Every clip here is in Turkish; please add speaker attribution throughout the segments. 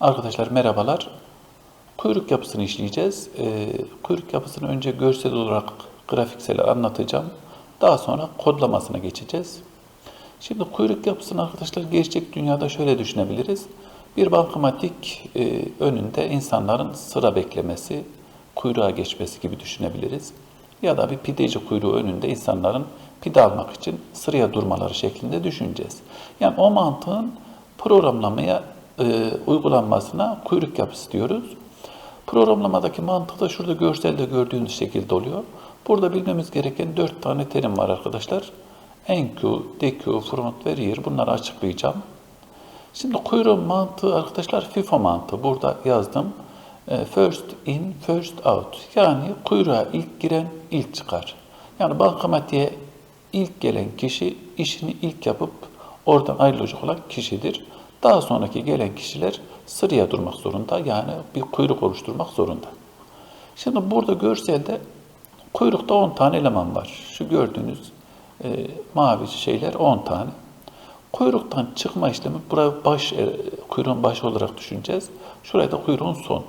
Speaker 1: Arkadaşlar merhabalar. Kuyruk yapısını işleyeceğiz. Ee, kuyruk yapısını önce görsel olarak grafiksel anlatacağım. Daha sonra kodlamasına geçeceğiz. Şimdi kuyruk yapısını arkadaşlar gerçek dünyada şöyle düşünebiliriz. Bir bankamatik e, önünde insanların sıra beklemesi, kuyruğa geçmesi gibi düşünebiliriz. Ya da bir pideci kuyruğu önünde insanların pide almak için sıraya durmaları şeklinde düşüneceğiz. Yani o mantığın programlamaya e, uygulanmasına kuyruk yapısı diyoruz. Programlamadaki mantık da şurada görselde gördüğünüz şekilde oluyor. Burada bilmemiz gereken dört tane terim var arkadaşlar. NQ, DQ, front ve rear bunları açıklayacağım. Şimdi kuyruğun mantığı arkadaşlar FIFO mantığı. Burada yazdım. E, First in, first out. Yani kuyruğa ilk giren ilk çıkar. Yani bankamatiğe ilk gelen kişi işini ilk yapıp oradan ayrılacak olan kişidir. Daha sonraki gelen kişiler sıraya durmak zorunda. Yani bir kuyruk oluşturmak zorunda. Şimdi burada görselde kuyrukta 10 tane eleman var. Şu gördüğünüz e, mavi şeyler 10 tane. Kuyruktan çıkma işlemi buraya baş, e, kuyruğun başı olarak düşüneceğiz. Şurayı da kuyruğun son.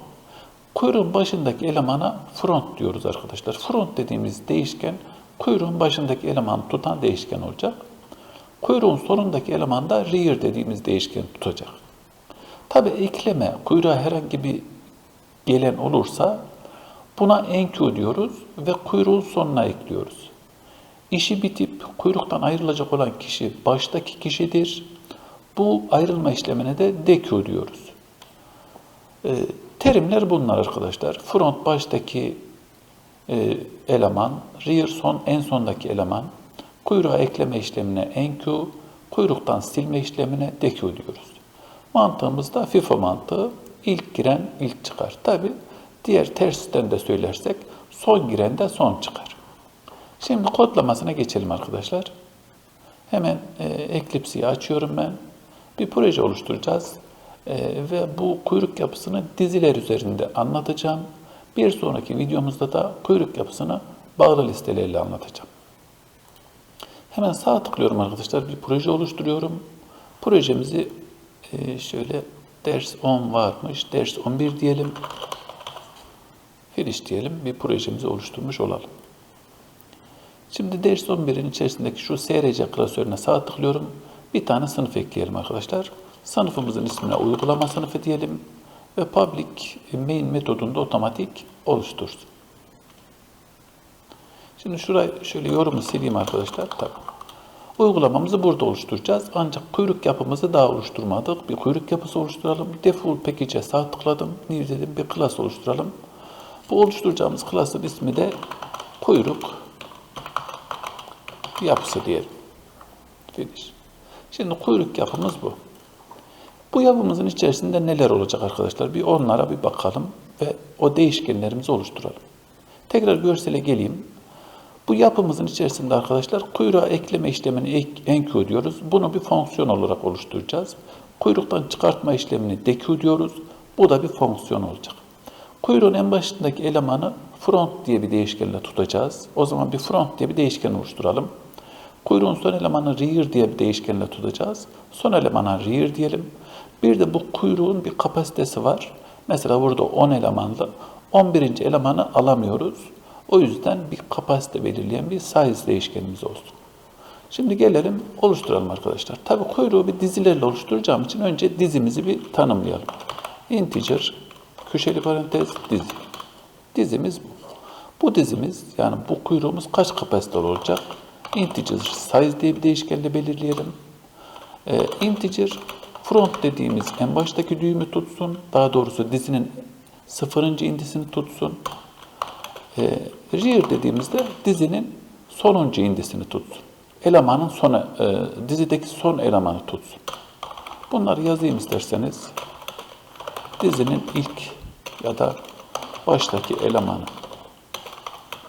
Speaker 1: Kuyruğun başındaki elemana front diyoruz arkadaşlar. Front dediğimiz değişken kuyruğun başındaki elemanı tutan değişken olacak. Kuyruğun sonundaki eleman da rear dediğimiz değişken tutacak. Tabi ekleme, kuyruğa herhangi bir gelen olursa buna NQ diyoruz ve kuyruğun sonuna ekliyoruz. İşi bitip kuyruktan ayrılacak olan kişi baştaki kişidir. Bu ayrılma işlemine de DQ diyoruz. E, terimler bunlar arkadaşlar. Front baştaki e, eleman, rear son en sondaki eleman, kuyruğa ekleme işlemine NQ, kuyruktan silme işlemine DQ diyoruz. Mantığımız da FIFO mantığı. İlk giren ilk çıkar. Tabi diğer tersten de söylersek son giren de son çıkar. Şimdi kodlamasına geçelim arkadaşlar. Hemen e, Eclipse'yi açıyorum ben. Bir proje oluşturacağız. E, ve bu kuyruk yapısını diziler üzerinde anlatacağım. Bir sonraki videomuzda da kuyruk yapısını bağlı listelerle anlatacağım. Hemen sağ tıklıyorum arkadaşlar. Bir proje oluşturuyorum. Projemizi e, şöyle ders 10 varmış. Ders 11 diyelim. Finish diyelim. Bir projemizi oluşturmuş olalım. Şimdi ders 11'in içerisindeki şu SRC klasörüne sağ tıklıyorum. Bir tane sınıf ekleyelim arkadaşlar. Sınıfımızın ismine uygulama sınıfı diyelim ve public main metodunda otomatik oluştursun. Şimdi şurayı şöyle yorumu sileyim arkadaşlar. Tabii. Uygulamamızı burada oluşturacağız. Ancak kuyruk yapımızı daha oluşturmadık. Bir kuyruk yapısı oluşturalım. Default package'e sağ tıkladım. New dedim. Bir class oluşturalım. Bu oluşturacağımız class'ın ismi de kuyruk yapısı diyelim. Finish. Şimdi kuyruk yapımız bu. Bu yapımızın içerisinde neler olacak arkadaşlar? Bir onlara bir bakalım ve o değişkenlerimizi oluşturalım. Tekrar görsele geleyim. Bu yapımızın içerisinde arkadaşlar kuyruğa ekleme işlemini enq diyoruz. Bunu bir fonksiyon olarak oluşturacağız. Kuyruktan çıkartma işlemini deq diyoruz. Bu da bir fonksiyon olacak. Kuyruğun en başındaki elemanı front diye bir değişkenle tutacağız. O zaman bir front diye bir değişken oluşturalım. Kuyruğun son elemanı rear diye bir değişkenle tutacağız. Son elemana rear diyelim. Bir de bu kuyruğun bir kapasitesi var. Mesela burada 10 elemanlı 11. elemanı alamıyoruz. O yüzden bir kapasite belirleyen bir size değişkenimiz olsun. Şimdi gelelim oluşturalım arkadaşlar. Tabi kuyruğu bir dizilerle oluşturacağım için önce dizimizi bir tanımlayalım. Integer, köşeli parantez, dizi. Dizimiz bu. Bu dizimiz yani bu kuyruğumuz kaç kapasiteli olacak? Integer size diye bir değişkenle belirleyelim. Ee, integer front dediğimiz en baştaki düğümü tutsun. Daha doğrusu dizinin sıfırıncı indisini tutsun. Ee, rear dediğimizde dizinin sonuncu indisini tutsun. Elemanın sonu, e, dizideki son elemanı tutsun. Bunları yazayım isterseniz. Dizinin ilk ya da baştaki elemanı.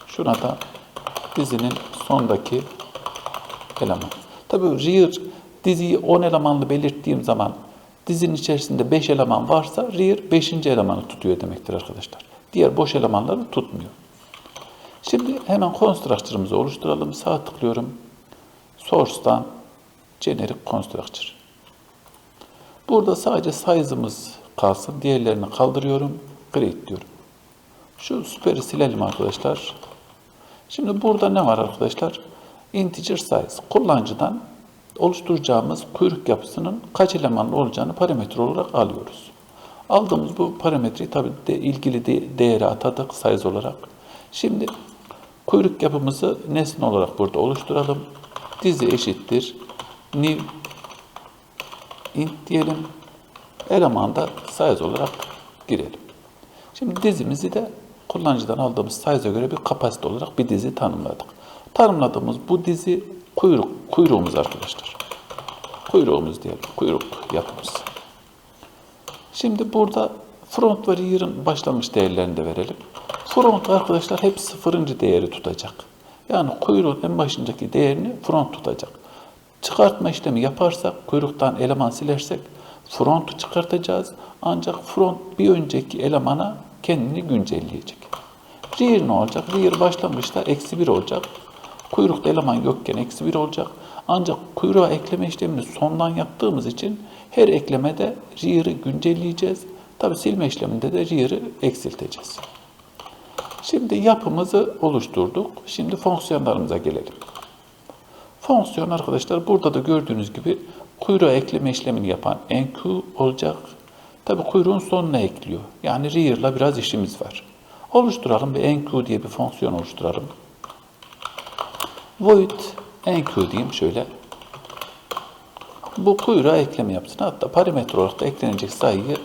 Speaker 1: Şuna da dizinin sondaki eleman. Tabii rear diziyi 10 elemanlı belirttiğim zaman dizinin içerisinde 5 eleman varsa rear 5. elemanı tutuyor demektir arkadaşlar. Diğer boş elemanları tutmuyor. Şimdi hemen constructor'ımızı oluşturalım. Sağ tıklıyorum. Source'dan generic constructor. Burada sadece size'ımız kalsın. Diğerlerini kaldırıyorum. Create diyorum. Şu süperi silelim arkadaşlar. Şimdi burada ne var arkadaşlar? Integer size. Kullanıcıdan oluşturacağımız kuyruk yapısının kaç elemanlı olacağını parametre olarak alıyoruz. Aldığımız bu parametreyi tabii de ilgili de, değere atadık size olarak. Şimdi kuyruk yapımızı nesne olarak burada oluşturalım. Dizi eşittir new int diyelim. Elemanda size olarak girelim. Şimdi dizimizi de kullanıcıdan aldığımız size'a göre bir kapasite olarak bir dizi tanımladık. Tanımladığımız bu dizi kuyruk, kuyruğumuz arkadaşlar. Kuyruğumuz diyelim, kuyruk yapımız. Şimdi burada front ve başlangıç değerlerini de verelim. Front arkadaşlar hep sıfırıncı değeri tutacak. Yani kuyruğun en başındaki değerini front tutacak. Çıkartma işlemi yaparsak, kuyruktan eleman silersek front'u çıkartacağız. Ancak front bir önceki elemana kendini güncelleyecek. Rear ne olacak? Rear başlangıçta eksi 1 olacak. Kuyrukta eleman yokken eksi 1 olacak. Ancak kuyruğa ekleme işlemini sondan yaptığımız için her eklemede rear'ı güncelleyeceğiz. Tabi silme işleminde de rear'ı eksilteceğiz. Şimdi yapımızı oluşturduk. Şimdi fonksiyonlarımıza gelelim. Fonksiyon arkadaşlar burada da gördüğünüz gibi kuyruğa ekleme işlemini yapan enq olacak. Tabi kuyruğun sonuna ekliyor. Yani rear'la biraz işimiz var. Oluşturalım ve enq diye bir fonksiyon oluşturalım. Void enq diyeyim şöyle. Bu kuyruğa ekleme yapsın. Hatta parametre olarak da eklenecek sayıyı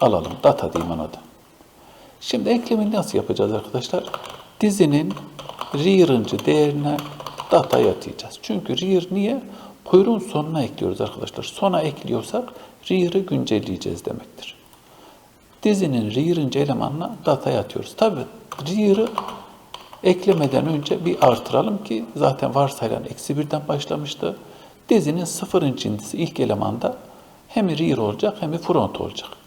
Speaker 1: alalım. Data diyeyim ona da. Şimdi eklemini nasıl yapacağız arkadaşlar? Dizinin rear'ıncı değerine data'yı atayacağız. Çünkü rear niye? Kuyruğun sonuna ekliyoruz arkadaşlar. Sona ekliyorsak rear'ı güncelleyeceğiz demektir. Dizinin rear'ıncı elemanına data'yı atıyoruz. Tabi rear'ı eklemeden önce bir artıralım ki zaten varsayılan eksi birden başlamıştı. Dizinin sıfırıncı indisi ilk elemanda hem rear olacak hem front olacak.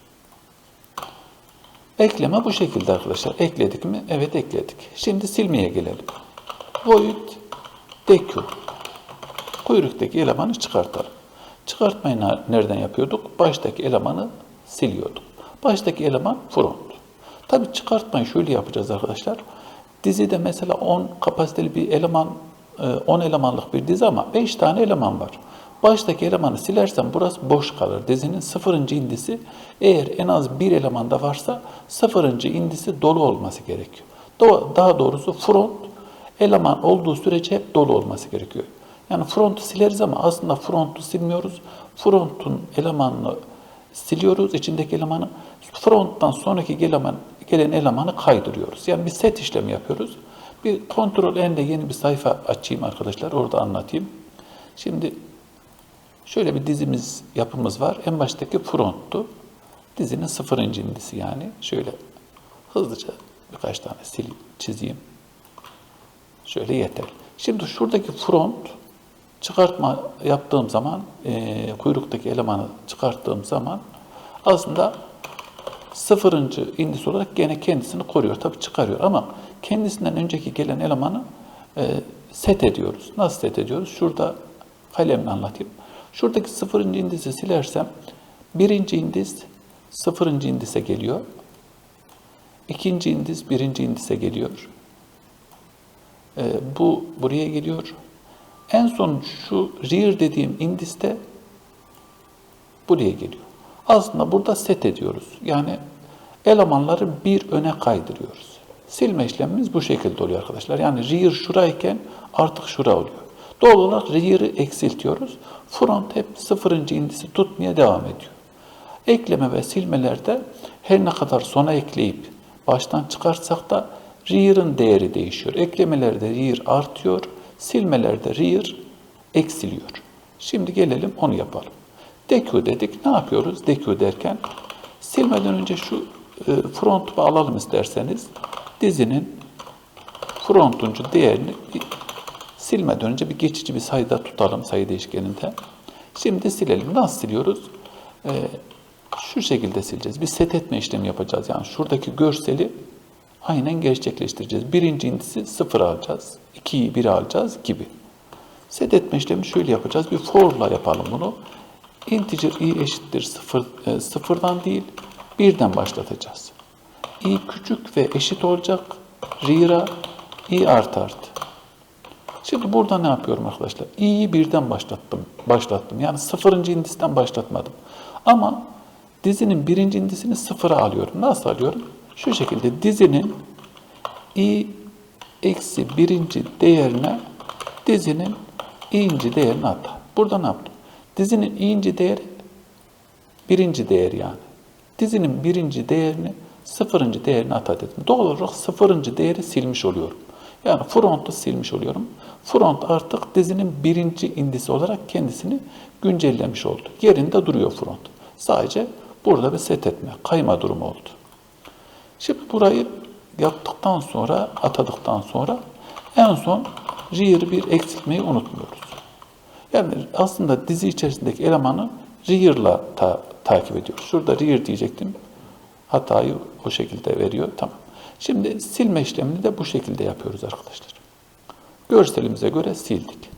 Speaker 1: Ekleme bu şekilde arkadaşlar. Ekledik mi? Evet ekledik. Şimdi silmeye gelelim. Void deq. Kuyruktaki elemanı çıkartalım. Çıkartmayı nereden yapıyorduk? Baştaki elemanı siliyorduk. Baştaki eleman front. Tabi çıkartmayı şöyle yapacağız arkadaşlar. Dizide mesela 10 kapasiteli bir eleman, 10 elemanlık bir dizi ama 5 tane eleman var. Baştaki elemanı silersem burası boş kalır. Dizinin sıfırıncı indisi eğer en az bir elemanda varsa sıfırıncı indisi dolu olması gerekiyor. Daha doğrusu front eleman olduğu sürece hep dolu olması gerekiyor. Yani front'u sileriz ama aslında front'u silmiyoruz. Front'un elemanını siliyoruz, içindeki elemanı. Front'tan sonraki gelen, gelen elemanı kaydırıyoruz. Yani bir set işlemi yapıyoruz. Bir kontrol N'de yeni bir sayfa açayım arkadaşlar. Orada anlatayım. Şimdi şöyle bir dizimiz, yapımız var. En baştaki front'tu. Dizinin sıfırıncı indisi yani. Şöyle hızlıca birkaç tane sil, çizeyim. Şöyle yeter. Şimdi şuradaki front çıkartma yaptığım zaman, e, kuyruktaki elemanı çıkarttığım zaman aslında sıfırıncı indis olarak gene kendisini koruyor. Tabi çıkarıyor ama kendisinden önceki gelen elemanı e, set ediyoruz. Nasıl set ediyoruz? Şurada kalemle anlatayım. Şuradaki sıfırıncı indisi silersem birinci indis sıfırıncı indise geliyor. İkinci indis birinci indise geliyor. E, bu buraya geliyor. En son şu rear dediğim indiste buraya geliyor. Aslında burada set ediyoruz. Yani elemanları bir öne kaydırıyoruz. Silme işlemimiz bu şekilde oluyor arkadaşlar. Yani rear şurayken artık şura oluyor. Doğal olarak rear'ı eksiltiyoruz. Front hep sıfırıncı indisi tutmaya devam ediyor. Ekleme ve silmelerde her ne kadar sona ekleyip baştan çıkartsak da rear'ın değeri değişiyor. Eklemelerde rear artıyor, silmelerde rear eksiliyor. Şimdi gelelim onu yapalım. Deq dedik. Ne yapıyoruz deq derken? Silmeden önce şu e, front'u alalım isterseniz. Dizinin frontuncu değerini silmeden önce bir geçici bir sayıda tutalım sayı değişkeninde. Şimdi silelim. Nasıl siliyoruz? Ee, şu şekilde sileceğiz. Bir set etme işlemi yapacağız. Yani şuradaki görseli aynen gerçekleştireceğiz. Birinci indisi sıfır alacağız. ikiyi bir alacağız gibi. Set etme işlemi şöyle yapacağız. Bir for'la yapalım bunu. Integer i eşittir sıfır, e, sıfırdan değil, birden başlatacağız. i küçük ve eşit olacak. Rear'a i artı. Şimdi burada ne yapıyorum arkadaşlar? i'yi birden başlattım. Başlattım. Yani sıfırıncı indisten başlatmadım. Ama dizinin birinci indisini sıfıra alıyorum. Nasıl alıyorum? Şu şekilde dizinin i eksi birinci değerine dizinin i'inci değerini at. Burada ne yaptım? Dizinin i'inci değeri birinci değer yani. Dizinin birinci değerini sıfırıncı değerini ata dedim. Doğal olarak sıfırıncı değeri silmiş oluyorum. Yani front'u silmiş oluyorum. Front artık dizinin birinci indisi olarak kendisini güncellemiş oldu. Yerinde duruyor front. Sadece burada bir set etme, kayma durumu oldu. Şimdi burayı yaptıktan sonra, atadıktan sonra en son rear bir eksiltmeyi unutmuyoruz. Yani aslında dizi içerisindeki elemanı rear'la ta- takip ediyoruz. Şurada rear diyecektim. Hatayı o şekilde veriyor. Tamam. Şimdi silme işlemini de bu şekilde yapıyoruz arkadaşlar. Görselimize göre sildik.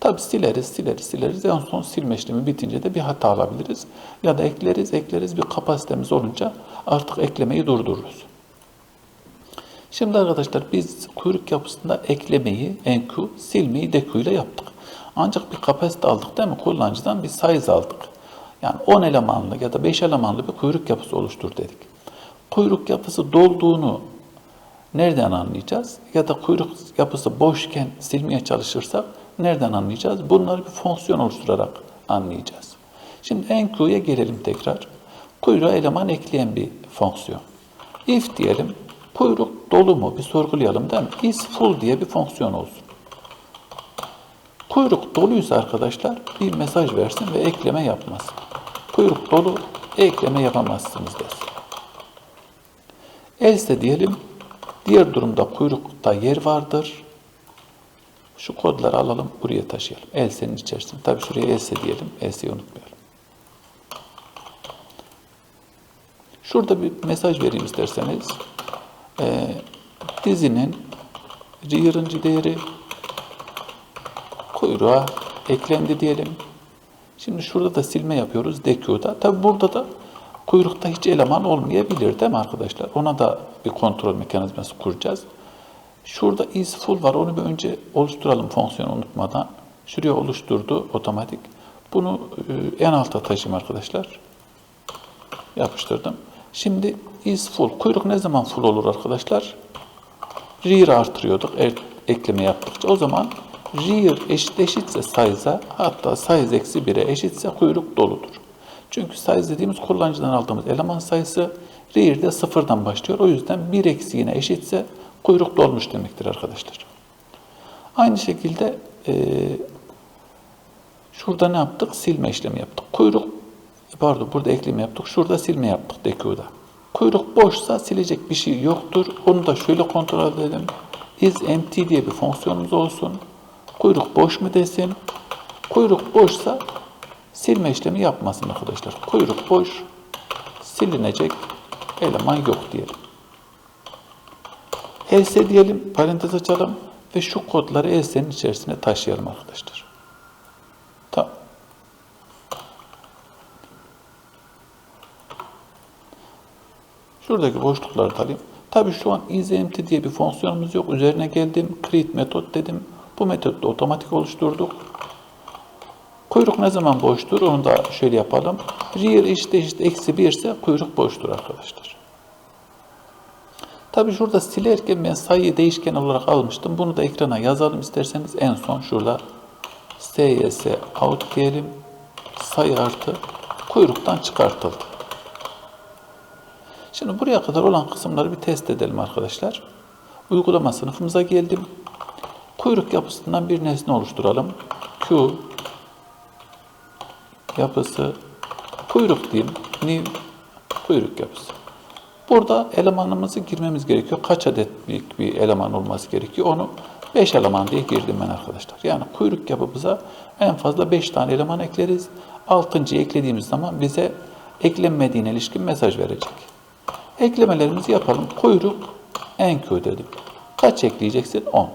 Speaker 1: Tabi sileriz, sileriz, sileriz. En son silme işlemi bitince de bir hata alabiliriz. Ya da ekleriz, ekleriz. Bir kapasitemiz olunca artık eklemeyi durdururuz. Şimdi arkadaşlar biz kuyruk yapısında eklemeyi, enku, silmeyi deku ile yaptık. Ancak bir kapasite aldık değil mi? Kullanıcıdan bir size aldık. Yani 10 elemanlı ya da 5 elemanlı bir kuyruk yapısı oluştur dedik. Kuyruk yapısı dolduğunu nereden anlayacağız? Ya da kuyruk yapısı boşken silmeye çalışırsak nereden anlayacağız? Bunları bir fonksiyon oluşturarak anlayacağız. Şimdi enque'ya gelelim tekrar. Kuyruğa eleman ekleyen bir fonksiyon. If diyelim, kuyruk dolu mu? Bir sorgulayalım değil mi? Is full diye bir fonksiyon olsun. Kuyruk doluysa arkadaşlar bir mesaj versin ve ekleme yapmasın. Kuyruk dolu, ekleme yapamazsınız desin. Else diyelim, diğer durumda kuyrukta yer vardır. Şu kodları alalım, buraya taşıyalım. Else'nin içerisine. Tabii şuraya else diyelim, else'yi unutmayalım. Şurada bir mesaj vereyim isterseniz. Ee, dizinin rear'ıncı değeri kuyruğa eklendi diyelim. Şimdi şurada da silme yapıyoruz deque'da. Tabi burada da kuyrukta hiç eleman olmayabilir değil mi arkadaşlar? Ona da bir kontrol mekanizması kuracağız. Şurada is full var. Onu bir önce oluşturalım fonksiyonu unutmadan. Şuraya oluşturdu otomatik. Bunu e, en alta taşıyayım arkadaşlar. Yapıştırdım. Şimdi is full. Kuyruk ne zaman full olur arkadaşlar? Rear artırıyorduk er, ekleme yaptıkça. O zaman rear eşit eşitse size'a hatta size eksi 1'e eşitse kuyruk doludur. Çünkü size dediğimiz kullanıcıdan aldığımız eleman sayısı rear'de sıfırdan başlıyor. O yüzden 1 eksiğine eşitse kuyruk dolmuş demektir arkadaşlar. Aynı şekilde e, şurada ne yaptık? Silme işlemi yaptık. Kuyruk pardon burada ekleme yaptık. Şurada silme yaptık deque'da. Kuyruk boşsa silecek bir şey yoktur. Onu da şöyle kontrol edelim. Is empty diye bir fonksiyonumuz olsun. Kuyruk boş mu desin. Kuyruk boşsa silme işlemi yapmasın arkadaşlar. Kuyruk boş, silinecek eleman yok diyelim. Else diyelim, parantez açalım ve şu kodları else'nin içerisine taşıyalım arkadaşlar. Tamam. Şuradaki boşlukları alayım. Tabii şu an isEmpty diye bir fonksiyonumuz yok. Üzerine geldim, create metot dedim. Bu metodu otomatik oluşturduk. Kuyruk ne zaman boştur? Onu da şöyle yapalım. Rear eşit eşit eksi 1 ise kuyruk boştur arkadaşlar. Tabi şurada silerken ben sayıyı değişken olarak almıştım. Bunu da ekrana yazalım isterseniz. En son şurada SYS out diyelim. Sayı artı kuyruktan çıkartıldı. Şimdi buraya kadar olan kısımları bir test edelim arkadaşlar. Uygulama sınıfımıza geldim. Kuyruk yapısından bir nesne oluşturalım. Q yapısı kuyruk diyeyim. New kuyruk yapısı. Burada elemanımızı girmemiz gerekiyor. Kaç adetlik bir eleman olması gerekiyor? Onu 5 eleman diye girdim ben arkadaşlar. Yani kuyruk yapımıza en fazla 5 tane eleman ekleriz. 6.yı eklediğimiz zaman bize eklenmediğine ilişkin mesaj verecek. Eklemelerimizi yapalım. Kuyruk enqueue dedim. Kaç ekleyeceksin? 10.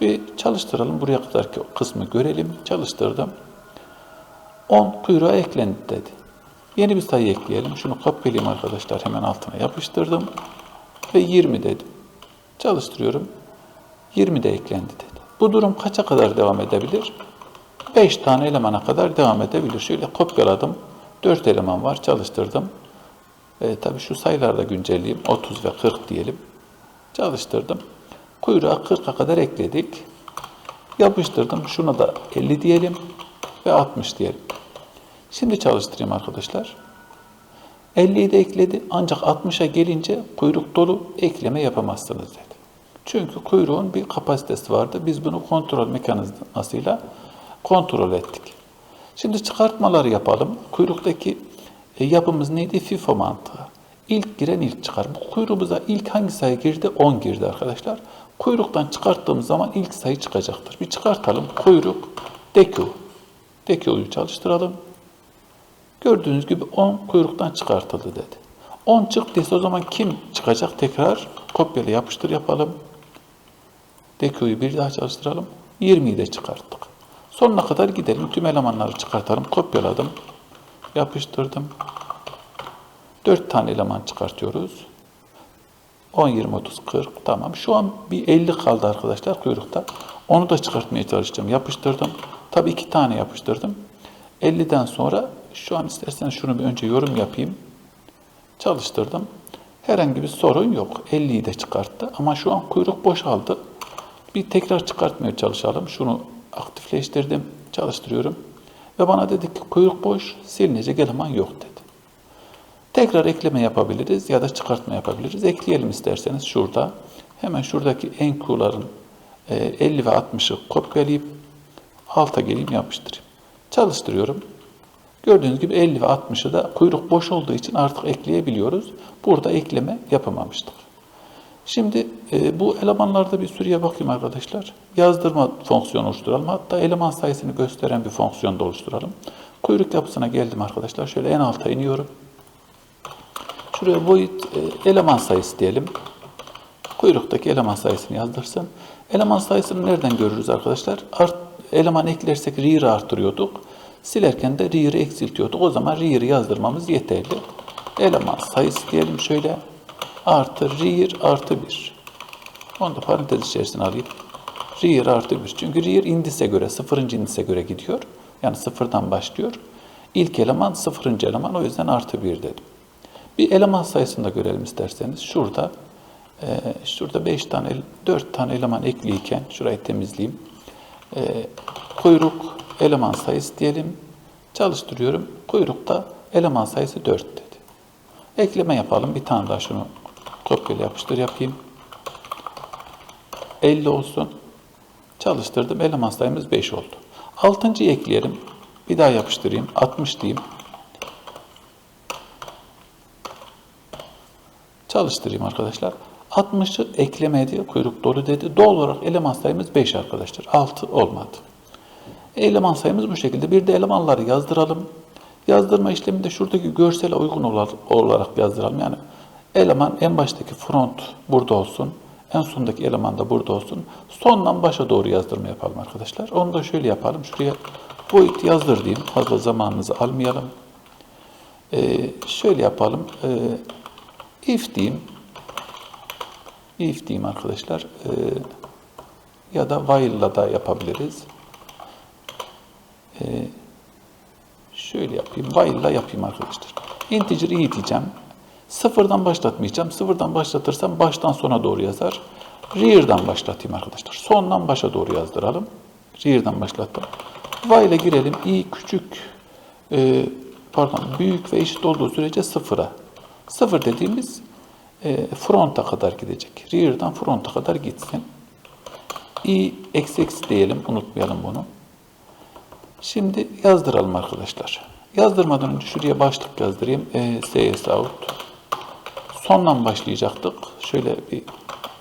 Speaker 1: Bir çalıştıralım. Buraya kadarki kısmı görelim. Çalıştırdım. 10 kuyruğa eklendi dedi. Yeni bir sayı ekleyelim. Şunu kopyalayayım arkadaşlar. Hemen altına yapıştırdım. Ve 20 dedim. Çalıştırıyorum. 20 de eklendi dedi. Bu durum kaça kadar devam edebilir? 5 tane elemana kadar devam edebilir. Şöyle kopyaladım. 4 eleman var. Çalıştırdım. E, tabii şu sayıları da güncelleyeyim. 30 ve 40 diyelim. Çalıştırdım. Kuyruğa 40'a kadar ekledik. Yapıştırdım. Şuna da 50 diyelim ve 60 diyelim. Şimdi çalıştırayım arkadaşlar. 50'yi de ekledi ancak 60'a gelince kuyruk dolu ekleme yapamazsınız dedi. Çünkü kuyruğun bir kapasitesi vardı. Biz bunu kontrol mekanizmasıyla kontrol ettik. Şimdi çıkartmaları yapalım. Kuyruktaki e, yapımız neydi? FIFO mantığı. İlk giren ilk çıkar. Bu kuyruğumuza ilk hangi sayı girdi? 10 girdi arkadaşlar. Kuyruktan çıkarttığımız zaman ilk sayı çıkacaktır. Bir çıkartalım. Kuyruk, DQ. DQ'yu çalıştıralım. Gördüğünüz gibi 10 kuyruktan çıkartıldı dedi. 10 çıktıysa o zaman kim çıkacak? Tekrar kopyala yapıştır yapalım. DQ'yu bir daha çalıştıralım. 20'yi de çıkarttık. Sonuna kadar gidelim. Tüm elemanları çıkartalım. Kopyaladım. Yapıştırdım. 4 tane eleman çıkartıyoruz. 10, 20, 30, 40. Tamam. Şu an bir 50 kaldı arkadaşlar kuyrukta. Onu da çıkartmaya çalışacağım. Yapıştırdım. Tabii iki tane yapıştırdım. 50'den sonra şu an isterseniz şunu bir önce yorum yapayım. Çalıştırdım. Herhangi bir sorun yok. 50'yi de çıkarttı. Ama şu an kuyruk boşaldı. Bir tekrar çıkartmaya çalışalım. Şunu aktifleştirdim. Çalıştırıyorum. Ve bana dedi ki kuyruk boş, silinecek eleman yok dedi. Tekrar ekleme yapabiliriz ya da çıkartma yapabiliriz. Ekleyelim isterseniz şurada. Hemen şuradaki enkuların 50 ve 60'ı kopyalayıp alta geleyim yapıştırayım. Çalıştırıyorum. Gördüğünüz gibi 50 ve 60'ı da kuyruk boş olduğu için artık ekleyebiliyoruz. Burada ekleme yapamamıştık. Şimdi e, bu elemanlarda bir sürüye bakayım arkadaşlar. Yazdırma fonksiyonu oluşturalım. Hatta eleman sayısını gösteren bir fonksiyon da oluşturalım. Kuyruk yapısına geldim arkadaşlar. Şöyle en alta iniyorum. Şuraya void e, eleman sayısı diyelim. Kuyruktaki eleman sayısını yazdırsın. Eleman sayısını nereden görürüz arkadaşlar? Art, eleman eklersek rear'ı artırıyorduk. Silerken de rear'ı eksiltiyorduk. O zaman rear'ı yazdırmamız yeterli. Eleman sayısı diyelim şöyle. Artı rear artı 1. Onu da parantez içerisine alayım. Rear artı 1. Çünkü rear indise göre, sıfırıncı indise göre gidiyor. Yani sıfırdan başlıyor. İlk eleman sıfırıncı eleman. O yüzden artı 1 dedim. Bir eleman sayısını da görelim isterseniz. Şurada e, şurada 5 tane, 4 tane eleman ekliyken şurayı temizleyeyim. E, kuyruk eleman sayısı diyelim. Çalıştırıyorum. Kuyrukta eleman sayısı 4 dedi. Ekleme yapalım. Bir tane daha şunu kopyala yapıştır yapayım. 50 olsun. Çalıştırdım. Eleman sayımız 5 oldu. 6.yı ekleyelim. Bir daha yapıştırayım. 60 diyeyim. Çalıştırayım arkadaşlar. 60'ı eklemedi, kuyruk dolu dedi. Doğal olarak eleman sayımız 5 arkadaşlar. 6 olmadı. Eleman sayımız bu şekilde. Bir de elemanları yazdıralım. Yazdırma işleminde şuradaki görsele uygun olarak yazdıralım. Yani eleman en baştaki front burada olsun. En sondaki eleman da burada olsun. Sondan başa doğru yazdırma yapalım arkadaşlar. Onu da şöyle yapalım. Şuraya void yazdır diyeyim. Fazla zamanınızı almayalım. Ee, şöyle yapalım. Ee, if diyeyim. If diyeyim arkadaşlar. Ee, ya da while'la da yapabiliriz. Ee, şöyle yapayım. While'la yapayım arkadaşlar. Integer i diyeceğim. Sıfırdan başlatmayacağım. Sıfırdan başlatırsam baştan sona doğru yazar. Rear'dan başlatayım arkadaşlar. Sondan başa doğru yazdıralım. Rear'dan başlattım. While'e girelim. i küçük e, pardon büyük ve eşit olduğu sürece sıfıra. Sıfır dediğimiz e, fronta kadar gidecek. Rear'dan fronta kadar gitsin. i eksi eksi diyelim. Unutmayalım bunu. Şimdi yazdıralım arkadaşlar. Yazdırmadan önce şuraya başlık yazdırayım. E, CS out. Sondan başlayacaktık. Şöyle bir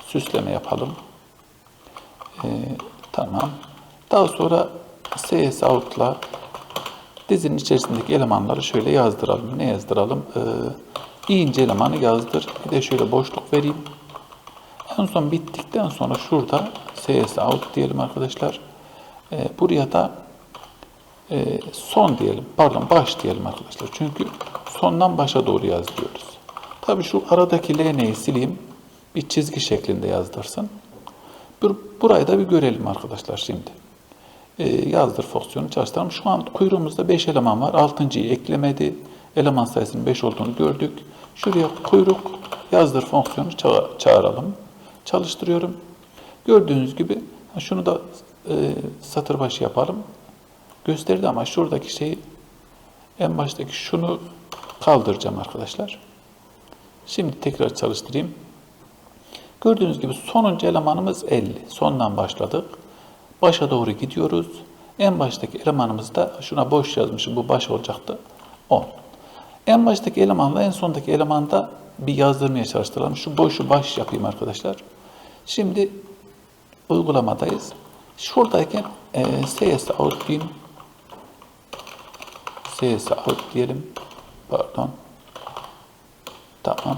Speaker 1: süsleme yapalım. E, tamam. Daha sonra CS out'la dizinin içerisindeki elemanları şöyle yazdıralım. Ne yazdıralım? E, i ince elemanı yazdır. Bir de şöyle boşluk vereyim. En son bittikten sonra şurada CS out diyelim arkadaşlar. E, buraya da e, son diyelim, pardon baş diyelim arkadaşlar. Çünkü sondan başa doğru yaz diyoruz. Tabii şu aradaki LN'yi sileyim. Bir çizgi şeklinde yazdırsın. Bur- Burayı da bir görelim arkadaşlar şimdi. Ee, yazdır fonksiyonu çalıştıralım. Şu an kuyruğumuzda 5 eleman var. 6.yı eklemedi. Eleman sayısının 5 olduğunu gördük. Şuraya kuyruk yazdır fonksiyonu ça- çağıralım. Çalıştırıyorum. Gördüğünüz gibi şunu da e, satır başı yapalım. Gösterdi ama şuradaki şeyi en baştaki şunu kaldıracağım arkadaşlar. Şimdi tekrar çalıştırayım. Gördüğünüz gibi sonuncu elemanımız 50. Sondan başladık. Başa doğru gidiyoruz. En baştaki elemanımız da şuna boş yazmışım. Bu baş olacaktı. 10. En baştaki elemanla en sondaki elemanda bir yazdırmaya çalıştıralım. Şu boşu baş yapayım arkadaşlar. Şimdi uygulamadayız. Şuradayken e, out diyeyim. Out diyelim. Pardon. Tamam.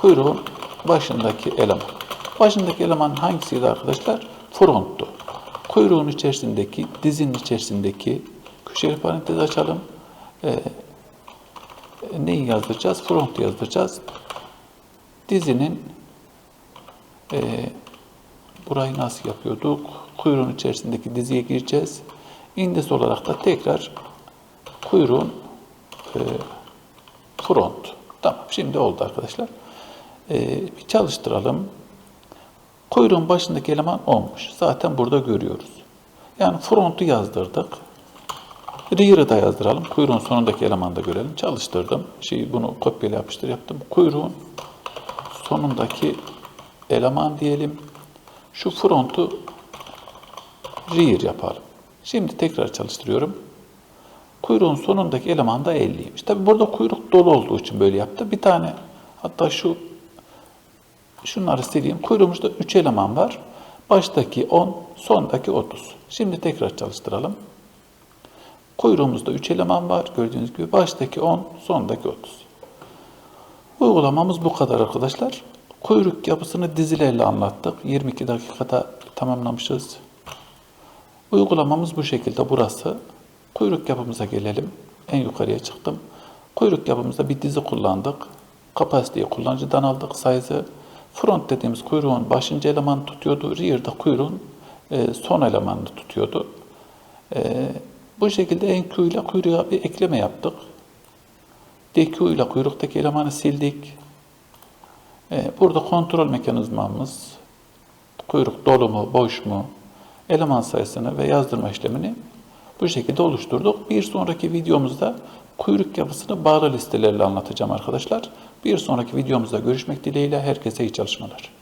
Speaker 1: Kuyruğun başındaki eleman. Başındaki eleman hangisiydi arkadaşlar? Fronttu. Kuyruğun içerisindeki, dizinin içerisindeki köşeli parantez açalım. Ee, neyi yazdıracağız? Front yazdıracağız. Dizinin e, burayı nasıl yapıyorduk? Kuyruğun içerisindeki diziye gireceğiz. İndes olarak da tekrar kuyruğun e, front. Tamam şimdi oldu arkadaşlar. Ee, bir çalıştıralım. Kuyruğun başındaki eleman olmuş. Zaten burada görüyoruz. Yani front'u yazdırdık. Rear'ı da yazdıralım. Kuyruğun sonundaki elemanı da görelim. Çalıştırdım. Şeyi bunu kopyala yapıştır yaptım. Kuyruğun sonundaki eleman diyelim. Şu front'u rear yapalım. Şimdi tekrar çalıştırıyorum. Kuyruğun sonundaki eleman da 50'ymiş. Tabi burada kuyruk dolu olduğu için böyle yaptı. Bir tane hatta şu şunları sileyim. Kuyruğumuzda 3 eleman var. Baştaki 10, sondaki 30. Şimdi tekrar çalıştıralım. Kuyruğumuzda 3 eleman var. Gördüğünüz gibi baştaki 10, sondaki 30. Uygulamamız bu kadar arkadaşlar. Kuyruk yapısını dizilerle anlattık. 22 dakikada tamamlamışız. Uygulamamız bu şekilde burası. Kuyruk yapımıza gelelim. En yukarıya çıktım. Kuyruk yapımızda bir dizi kullandık. Kapasiteyi kullanıcıdan aldık size'ı. Front dediğimiz kuyruğun başıncı elemanı tutuyordu. Rear da kuyruğun e, son elemanını tutuyordu. Bu şekilde enq ile kuyruğa bir ekleme yaptık. DQ ile kuyruktaki elemanı sildik. E, burada kontrol mekanizmamız kuyruk dolu mu, boş mu, eleman sayısını ve yazdırma işlemini bu şekilde oluşturduk. Bir sonraki videomuzda kuyruk yapısını bağlı listelerle anlatacağım arkadaşlar. Bir sonraki videomuzda görüşmek dileğiyle herkese iyi çalışmalar.